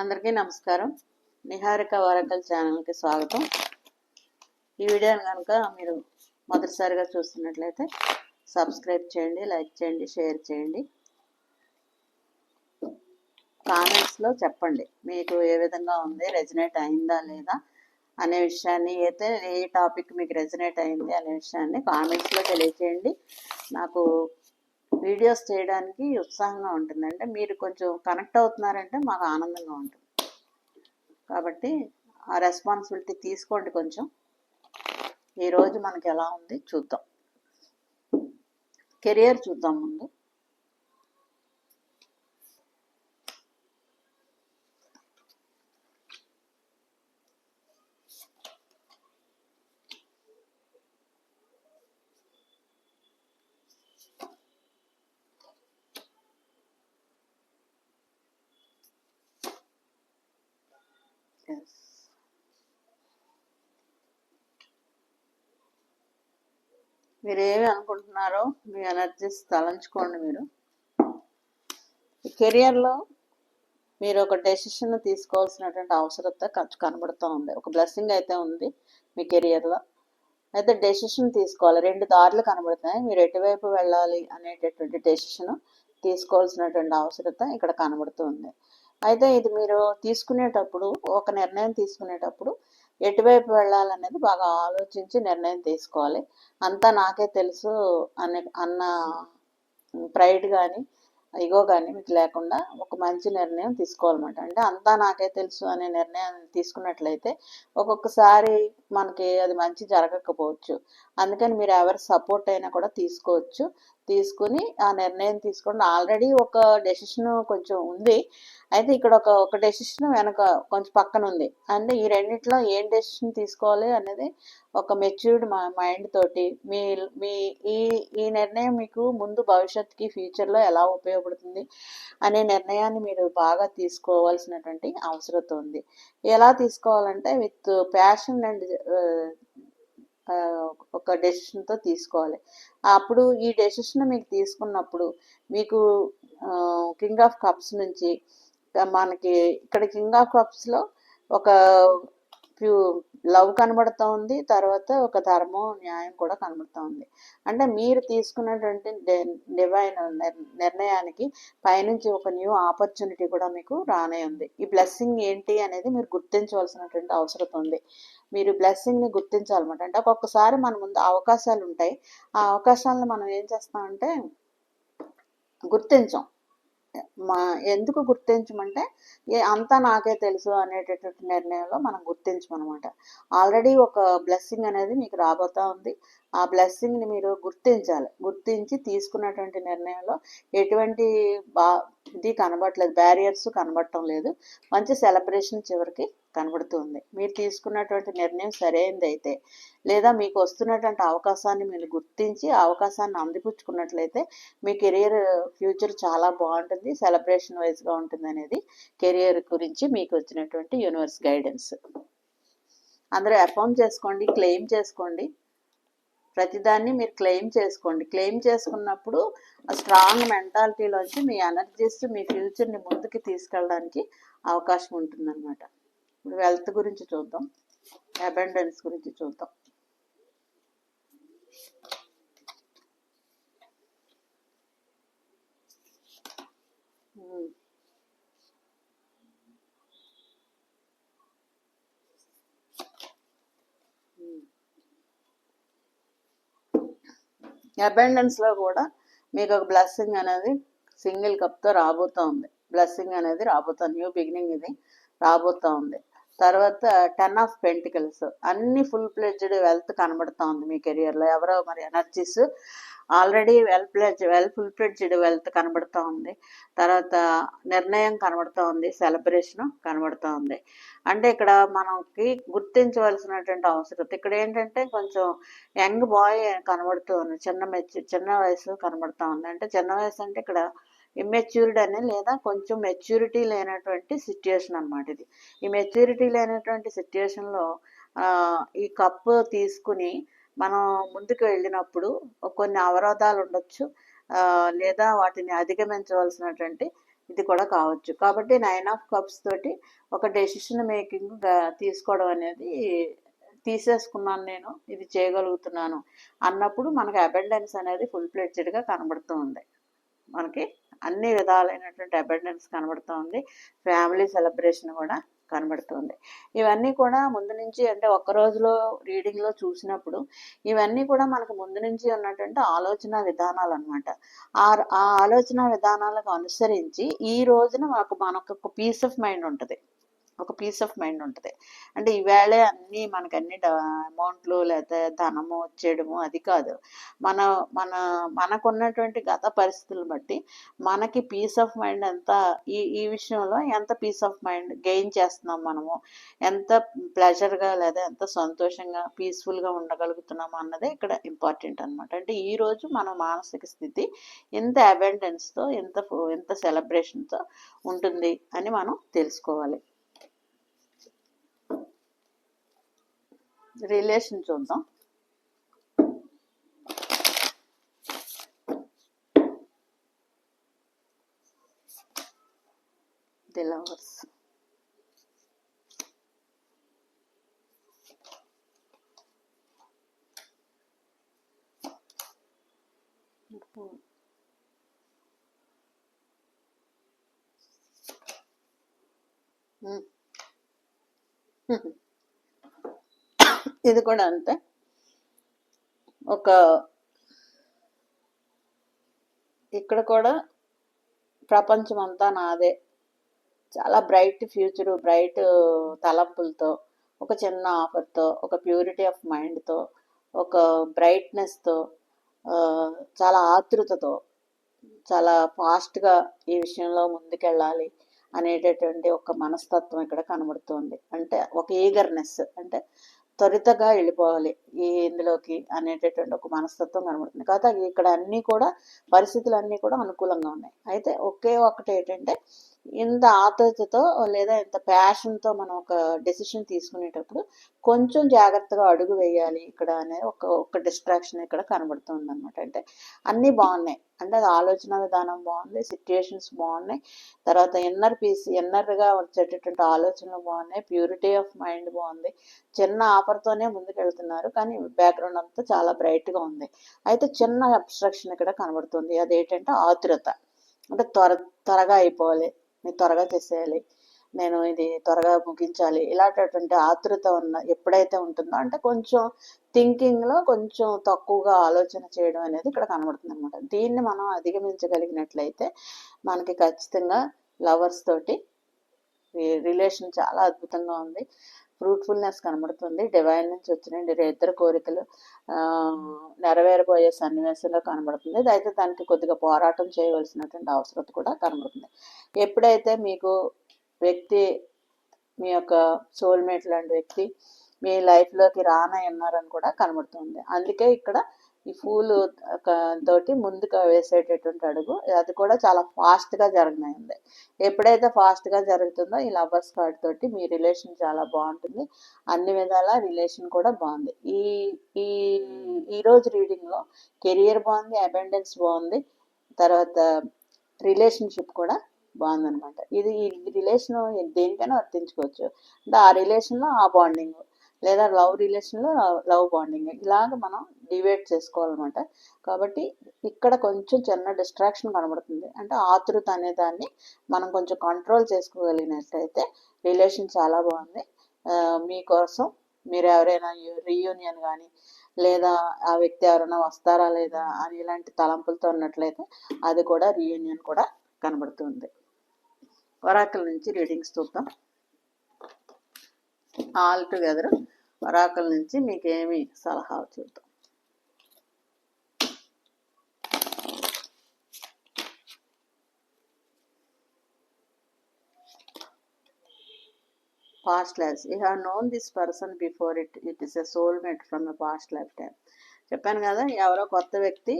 అందరికీ నమస్కారం. నిహారిక వారకల్ ఛానల్కి స్వాగతం. ఈ వీడియోని కనుక మీరు మొదటిసారిగా చూస్తున్నట్లయితే సబ్స్క్రైబ్ చేయండి లైక్ చేయండి షేర్ చేయండి. కామెంట్స్లో చెప్పండి మీకు ఏ విధంగా ఉంది రెజినేట్ అయిందా లేదా అనే విషయాన్ని అయితే ఏ టాపిక్ మీకు రెజినేట్ అయింది అనే విషయాన్ని కామెంట్స్లో తెలియచేయండి. నాకు వీడియోస్ చేయడానికి ఉత్సాహంగా ఉంటుంది. అంటే మీరు కొంచెం కనెక్ట్ అవుతున్నారంటే మాకు ఆనందంగా ఉంటుంది. కాబట్టి ఆ రెస్పాన్సిబిలిటీ తీసుకోండి కొంచెం. ఈరోజు మనకి ఎలా ఉంది చూద్దాం. కెరియర్ చూద్దాం ముందు. Yes. మీరు ఏమి అనుకుంటున్నారో మీ ఎనర్జీస్ తలంచుకోండి మీరు. కెరియర్లో మీరు ఒక డెసిషన్ తీసుకోవాల్సినటువంటి అవసరత కనబడుతూ ఉంది. ఒక బ్లెస్సింగ్ అయితే ఉంది మీ కెరియర్లో అయితే డెసిషన్ తీసుకోవాలి. రెండు దారులు కనబడుతున్నాయి. మీరు ఎటువైపు వెళ్ళాలి అనేటటువంటి డెసిషన్ తీసుకోవాల్సినటువంటి అవసరత ఇక్కడ కనబడుతుంది అయితే ఇది మీరు తీసుకునేటప్పుడు ఒక నిర్ణయం తీసుకునేటప్పుడు ఎటువైపు వెళ్ళాలనేది బాగా ఆలోచించి నిర్ణయం తీసుకోవాలి. అంతా నాకే తెలుసు అనే అన్న ప్రైడ్ కానీ ఇగో కానీ మీకు లేకుండా ఒక మంచి నిర్ణయం తీసుకోవాలన్నమాట. అంటే అంతా నాకే తెలుసు అనే నిర్ణయం తీసుకున్నట్లయితే ఒక్కొక్కసారి మనకి అది మంచి జరగకపోవచ్చు. అందుకని మీరు ఎవరి సపోర్ట్ అయినా కూడా తీసుకోవచ్చు. తీసుకుని ఆ నిర్ణయం తీసుకోండి. ఆల్రెడీ ఒక డెసిషన్ కొంచెం ఉంది. అయితే ఇక్కడ ఒక ఒక డెసిషన్ వెనక కొంచెం పక్కన ఉంది. అంటే ఈ రెండిట్లో ఏం డెసిషన్ తీసుకోవాలి అనేది ఒక మెచ్యూర్డ్ మైండ్ తోటి మీ మీ ఈ ఈ నిర్ణయం మీకు ముందు భవిష్యత్తుకి ఫ్యూచర్లో ఎలా ఉపయోగపడుతుంది అనే నిర్ణయాన్ని మీరు బాగా తీసుకోవాల్సినటువంటి అవసరం ఉంది. ఎలా తీసుకోవాలంటే విత్ ప్యాషన్ అండ్ ఒక డెసిషన్తో తీసుకోవాలి. అప్పుడు ఈ డెసిషన్ మీకు తీసుకున్నప్పుడు మీకు కింగ్ ఆఫ్ కప్స్ నుంచి మనకి ఇక్కడ కింగ్ ఆఫ్ కప్స్లో ఒక ప్యూ లవ్ కనబడుతూ ఉంది తర్వాత ఒక ధర్మం న్యాయం కూడా కనబడుతూ ఉంది. అంటే మీరు తీసుకున్నటువంటి డివైన్ నిర్ణయానికి పైనుంచి ఒక న్యూ ఆపర్చునిటీ కూడా మీకు రానే ఉంది. ఈ బ్లెస్సింగ్ ఏంటి అనేది మీరు గుర్తించవలసినటువంటి అవసరం ఉంది. మీరు బ్లెస్సింగ్ని గుర్తించాలన్నమాట. అంటే ఒక్కొక్కసారి మన ముందు అవకాశాలు ఉంటాయి ఆ అవకాశాలను మనం ఏం చేస్తామంటే గుర్తించాం. మా ఎందుకు గుర్తించమంటే ఏ అంతా నాకే తెలుసు అనేటటువంటి నిర్ణయంలో మనం గుర్తించమనమాట. ఆల్రెడీ ఒక బ్లెస్సింగ్ అనేది మీకు రాబోతా ఉంది. ఆ బ్లెస్సింగ్ని మీరు గుర్తించాలి. గుర్తించి తీసుకున్నటువంటి నిర్ణయంలో ఎటువంటి బా ఇది కనబడట్లేదు బ్యారియర్స్ కనబడటం లేదు. మంచి సెలబ్రేషన్ చివరికి కనబడుతుంది. మీరు తీసుకున్నటువంటి నిర్ణయం సరైనది అయితే లేదా మీకు వస్తున్నటువంటి అవకాశాన్ని మీరు గుర్తించి అవకాశాన్ని అందిపుచ్చుకున్నట్లయితే మీ కెరియర్ ఫ్యూచర్ చాలా బాగుంటుంది సెలబ్రేషన్ వైజ్గా ఉంటుంది అనేది కెరియర్ గురించి మీకు వచ్చినటువంటి యూనివర్స్ గైడెన్స్ అందరూ అఫామ్ చేసుకోండి క్లెయిమ్ చేసుకోండి. ప్రతిదాన్ని మీరు క్లెయిమ్ చేసుకోండి. క్లెయిమ్ చేసుకున్నప్పుడు స్ట్రాంగ్ మెంటాలిటీలోంచి మీ ఎనర్జీస్ మీ ఫ్యూచర్ని ముందుకు తీసుకెళ్ళడానికి అవకాశం ఉంటుందన్నమాట. ఇప్పుడు వెల్త్ గురించి చూద్దాం. అబెండెన్స్ గురించి చూద్దాం. అబెండెన్స్లో కూడా మీకు ఒక బ్లెస్సింగ్ అనేది సింగిల్ కప్తో రాబోతూ ఉంది. బ్లెస్సింగ్ అనేది రాబోతా న్యూ బిగినింగ్ ఇది రాబోతూ ఉంది. తర్వాత టెన్ ఆఫ్ పెంటికల్స్ అన్ని ఫుల్ ప్లెడ్జ్డ్ వెల్త్ కనబడుతూ ఉంది మీ కెరియర్లో ఎవరో మరి energies already well pledge well full fledged wealth కనబడుతూ ఉంది. తర్వాత నిర్ణయం కనబడుతూ ఉంది సెలబ్రేషన్ కనబడుతూ ఉంది. అంటే ఇక్కడ మనకి గుర్తించవలసినటువంటి అవసరం ఇక్కడ ఏంటంటే కొంచెం యంగ్ బాయ్ కనబడుతూ ఉంది చిన్న మెచ్యూ చిన్న వయసు కనబడుతూ ఉంది. అంటే చిన్న వయసు అంటే ఇక్కడ ఇమ్మెచ్యూరిటీ అని లేదా కొంచెం మెచ్యూరిటీ లేనటువంటి సిచ్యుయేషన్ అనమాట ఇది. ఈ మెచ్యూరిటీ లేనటువంటి సిచ్యుయేషన్లో ఈ కప్పు తీసుకుని మనం ముందుకు వెళ్ళినప్పుడు కొన్ని అవరోధాలు ఉండొచ్చు. లేదా వాటిని అధిగమించవలసినటువంటి ఇది కూడా కావచ్చు. కాబట్టి నైన్ ఆఫ్ కప్స్ తోటి ఒక డెసిషన్ మేకింగ్ తీసుకోవడం అనేది తీసేసుకున్నాను నేను. ఇది చేయగలుగుతున్నాను అన్నప్పుడు మనకి అబెండెన్స్ అనేది ఫుల్ ప్లెడ్జెడ్గా కనబడుతూ ఉంది. మనకి అన్ని విధాలైనటువంటి అబెండెన్స్ కనబడుతూ ఉంది. ఫ్యామిలీ సెలబ్రేషన్ కూడా కనబడుతుంది. ఇవన్నీ కూడా ముందు నుంచి అంటే ఒక్క రోజులో రీడింగ్లో చూసినప్పుడు ఇవన్నీ కూడా మనకు ముందు నుంచి ఉన్నటువంటి ఆలోచన విధానాలు అనమాట ఆ ఆలోచన విధానాలకు అనుసరించి ఈ రోజున మనకు మనకు ఒక పీస్ ఆఫ్ మైండ్ ఉంటుంది. ఒక పీస్ ఆఫ్ మైండ్ ఉంటుంది. అంటే ఈవేళ అన్నీ మనకు అన్ని అమౌంట్లు లేకపోతే ధనము వచ్చేయడము అది కాదు. మన మన మనకున్నటువంటి గత పరిస్థితులను బట్టి మనకి పీస్ ఆఫ్ మైండ్ ఎంత ఈ ఈ విషయంలో ఎంత పీస్ ఆఫ్ మైండ్ గెయిన్ చేస్తున్నాం మనము ఎంత ప్లెజర్గా లేదా ఎంత సంతోషంగా పీస్ఫుల్గా ఉండగలుగుతున్నాము అన్నదే ఇక్కడ ఇంపార్టెంట్ అనమాట అంటే ఈ రోజు మన మానసిక స్థితి ఎంత అబెండెన్స్తో ఎంత ఎంత సెలబ్రేషన్తో ఉంటుంది అని మనం తెలుసుకోవాలి. రిలేషన్ చూద్దాం ది లవర్స్ Mm-hmm. ఇది కూడా అంతే. ఒక ఇక్కడ కూడా ప్రపంచం అంతా నాదే. చాలా బ్రైట్ ఫ్యూచర్ బ్రైట్ తలంపులతో ఒక చిన్న ఆఫర్తో ఒక ప్యూరిటీ ఆఫ్ మైండ్తో ఒక బ్రైట్నెస్తో చాలా ఆతృతతో చాలా ఫాస్ట్గా ఈ విషయంలో ముందుకెళ్ళాలి అనేటటువంటి ఒక మనస్తత్వం ఇక్కడ కనబడుతుంది. అంటే ఒక ఈగర్నెస్ అంటే త్వరితగా వెళ్ళిపోవాలి ఈ ఇందులోకి అనేటటువంటి ఒక మనస్తత్వం కనబడుతుంది. కాకపోతే ఇక్కడ అన్నీ కూడా పరిస్థితులు అన్నీ కూడా అనుకూలంగా ఉన్నాయి. అయితే ఒకే ఒకటి ఏంటంటే ఇంత ఆతృతతో లేదా ఇంత ప్యాషన్తో మనం ఒక డెసిషన్ తీసుకునేటప్పుడు కొంచెం జాగ్రత్తగా అడుగు వేయాలి ఇక్కడ అనేది ఒక ఒక డిస్ట్రాక్షన్ ఇక్కడ కనబడుతుంది అనమాట అంటే అన్నీ బాగున్నాయి. అంటే అది ఆలోచన విధానం బాగుంది సిచ్యుయేషన్స్ బాగున్నాయి. తర్వాత ఎన్నర్ పీస్ ఎన్నర్గా వచ్చేటటువంటి ఆలోచనలు బాగున్నాయి. ప్యూరిటీ ఆఫ్ మైండ్ బాగుంది. చిన్న ఆఫర్తోనే ముందుకెళ్తున్నారు. కానీ బ్యాక్గ్రౌండ్ అంతా చాలా బ్రైట్గా ఉంది. అయితే చిన్న అబ్స్ట్రక్షన్ ఇక్కడ కనబడుతుంది. అదేంటంటే ఆతురత. అంటే త్వర త్వరగా అయిపోవాలి. మీరు త్వరగా చేసేయాలి. నేను ఇది త్వరగా ముగించాలి. ఇలాంటటువంటి ఆతృత ఉన్న ఎప్పుడైతే ఉంటుందో అంటే కొంచెం థింకింగ్లో కొంచెం తక్కువగా ఆలోచన చేయడం అనేది ఇక్కడ కనబడుతుంది అనమాట దీన్ని మనం అధిగమించగలిగినట్లయితే మనకి ఖచ్చితంగా లవర్స్ తోటి రిలేషన్ చాలా అద్భుతంగా ఉంది. ఫ్రూట్ఫుల్నెస్ కనబడుతుంది. డివైన్ నుంచి వచ్చిన ఇద్దరు కోరికలు నెరవేరబోయే సన్నివేశంలో కనబడుతుంది. అయితే దానికి కొద్దిగా పోరాటం చేయవలసినటువంటి అవసరం కూడా కనబడుతుంది. ఎప్పుడైతే మీకు వ్యక్తి మీ యొక్క సోల్మేట్ లాంటి వ్యక్తి మీ లైఫ్లోకి రానయ్యన్నారని కూడా కనబడుతుంది. అందుకే ఇక్కడ ఈ పూలు తోటి ముందుకు వేసేటటువంటి అడుగు. అది కూడా చాలా ఫాస్ట్గా జరగనైంది. ఎప్పుడైతే ఫాస్ట్గా జరుగుతుందో ఈ లవర్స్ కార్డ్ తోటి మీ రిలేషన్ చాలా బాగుంటుంది. అన్ని విధాల రిలేషన్ కూడా బాగుంది. ఈ ఈ ఈరోజు రీడింగ్లో కెరియర్ బాగుంది అబెండెన్స్ బాగుంది. తర్వాత రిలేషన్షిప్ కూడా బాగుందనమాట ఇది ఈ రిలేషన్ దేనికైనా వర్తించుకోవచ్చు. అంటే ఆ రిలేషన్లో ఆ బాండింగ్ లేదా లవ్ రిలేషన్లో లవ్ బాండింగ్. ఇలాగ మనం డివైడ్ చేసుకోవాలన్నమాట. కాబట్టి ఇక్కడ కొంచెం చిన్న డిస్ట్రాక్షన్ కనబడుతుంది. అంటే ఆతృత అనే దాన్ని మనం కొంచెం కంట్రోల్ చేసుకోగలిగినట్లయితే రిలేషన్ చాలా బాగుంది. మీకోసం మీరు ఎవరైనా రీయూనియన్ కానీ లేదా ఆ వ్యక్తి ఎవరైనా వస్తారా లేదా అని ఇలాంటి తలంపులతో ఉన్నట్లయితే అది కూడా రీయూనియన్ కూడా కనబడుతుంది. వరాకల నుంచి రీడింగ్స్ చూద్దాం. ఆల్ టుగెదర్ వరాకల నుంచి మీకేమి సలహా చూద్దాం. Past lives you have known this person before it it is a soulmate from a past life time చెప్పాను కదా ఎవరో కొత్త వ్యక్తి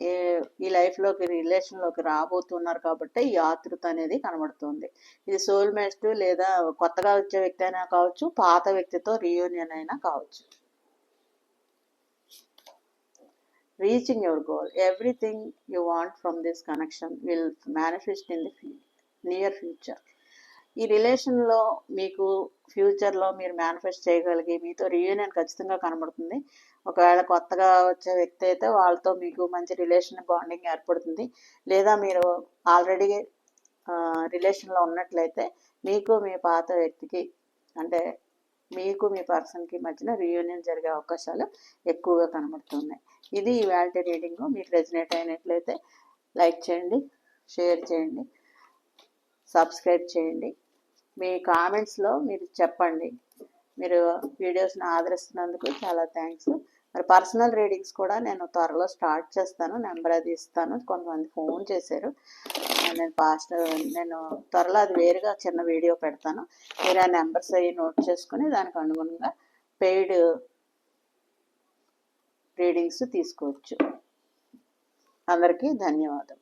ఈ లైఫ్లోకి రిలేషన్లోకి రాబోతున్నారు కాబట్టి ఈ ఆతృత అనేది కనబడుతుంది. ఇది సోల్మేట్ లేదా కొత్తగా వచ్చే వ్యక్తి అయినా కావచ్చు పాత వ్యక్తితో రీయూనియన్ అయినా కావచ్చు. Reaching your goal everything you want from this connection will manifest in the near future ఈ రిలేషన్లో మీకు ఫ్యూచర్లో మీరు మేనిఫెస్ట్ చేయగలిగి మీతో రీయూనియన్ ఖచ్చితంగా కనబడుతుంది. ఒకవేళ కొత్తగా వచ్చే వ్యక్తి అయితే వాళ్ళతో మీకు మంచి రిలేషన్ బాండింగ్ ఏర్పడుతుంది. లేదా మీరు ఆల్రెడీ రిలేషన్లో ఉన్నట్లయితే మీకు మీ పాత వ్యక్తికి అంటే మీకు మీ పర్సన్కి మధ్యన రీయూనియన్ జరిగే అవకాశాలు ఎక్కువగా కనబడుతున్నాయి. ఇది ఈ వ్యాలిటీ రీడింగ్ మీకు రెజినేట్ అయినట్లయితే లైక్ చేయండి షేర్ చేయండి సబ్స్క్రైబ్ చేయండి. మీ కామెంట్స్లో మీరు చెప్పండి. మీరు వీడియోస్ని ఆదరిస్తున్నందుకు చాలా థ్యాంక్స్. మరి పర్సనల్ రీడింగ్స్ కూడా నేను త్వరలో స్టార్ట్ చేస్తాను నెంబర్ అది ఇస్తాను. కొంతమంది ఫోన్ చేశారు. నేను పాస్ట్ నేను త్వరలో అది వేరుగా చిన్న వీడియో పెడతాను. మీరు ఆ నెంబర్స్ అవి నోట్ చేసుకుని దానికి అనుగుణంగా పెయిడ్ రీడింగ్స్ తీసుకోవచ్చు. అందరికీ ధన్యవాదం.